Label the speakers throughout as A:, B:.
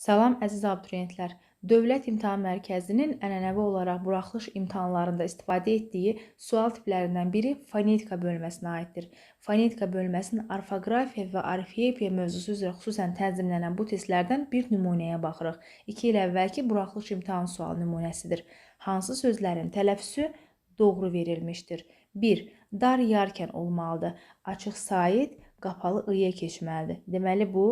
A: Salam əziz abituriyentlər. Dövlət İmtahan Mərkəzinin ənənəvi olaraq buraxılış imtahanlarında istifadə etdiyi sual tiplərindən biri fonetika bölməsinə aiddir. Fonetika bölməsinin orfoqrafiya və orfoepiya mövzusu üzrə xüsusən tənzimlənən bu testlərdən bir nümunəyə baxırıq. 2 il əvvəlki buraxılış imtahan sual nümunəsidir. Hansı sözlərin tələffüzü doğru verilmişdir? 1. Dar yarkən olmalıdır. Açıq sait, qapalı ıya keçməlidir. Deməli bu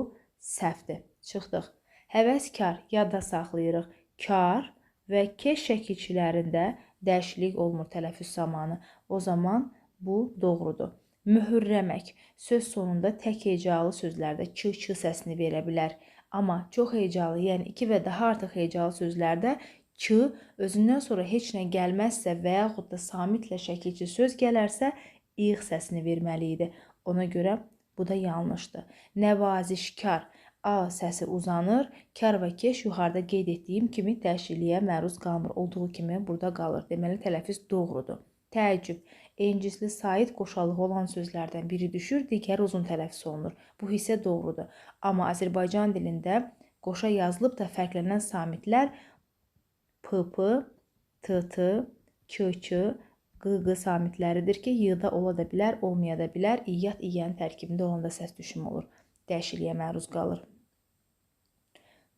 A: səhvdir. Çıxdıq. Həvəskar yadda saxlayırıq. Kar və keş şəkilçilərində dəyişiklik olmur tələffüz zamanı. O zaman bu doğrudur. Möhürləmək söz sonunda tək hecalı sözlərdə ç, ç səsini verə bilər. Amma çox hecalı, yəni 2 və daha artıq hecalı sözlərdə ç özündən sonra heç nə gəlməzsə və yaxud da samitlə şəkilçi söz gələrsə, iğ səsini verməli idi. Ona görə bu da yanlışdır. Nəvazişkar A səsi uzanır, kar və keş yuxarıda qeyd etdiyim kimi dəyişikliyə məruz qalmır. Olduğu kimi burada qalır. Deməli tələffüz doğrudur. Təəccüb. Encisli sait qoşalığı olan sözlərdən biri düşür, digəri uzun tələffüz olunur. Bu hissə doğrudur. Amma Azərbaycan dilində qoşa yazılıb da fərqlənən samitlər pp, tt, kk, qı-qı samitləridir ki, y-da ola da bilər, olmaya da bilər. İyyat iyənin tərkibində olanda səs düşümü olur dəyişikliyə məruz qalır.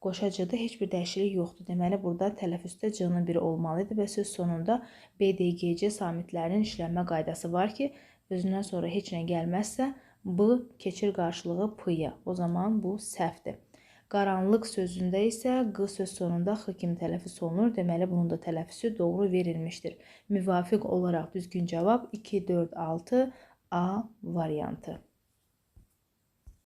A: Qoşacıda heç bir dəyişiklik yoxdur. Deməli, burada tələffüzdə c-nın biri olmalı idi və söz sonunda BDGC samitlərinin işlənmə qaydası var ki, özündən sonra heç nə gəlməzsə, b keçir qarşılığı p-ya. O zaman bu səhvdir. Qaranlıq sözündə isə q söz sonunda x kimi tələffüz olunur. Deməli, bunun da tələffüzü doğru verilmişdir. Müvafiq olaraq düzgün cavab 2, 4, 6 A variantı.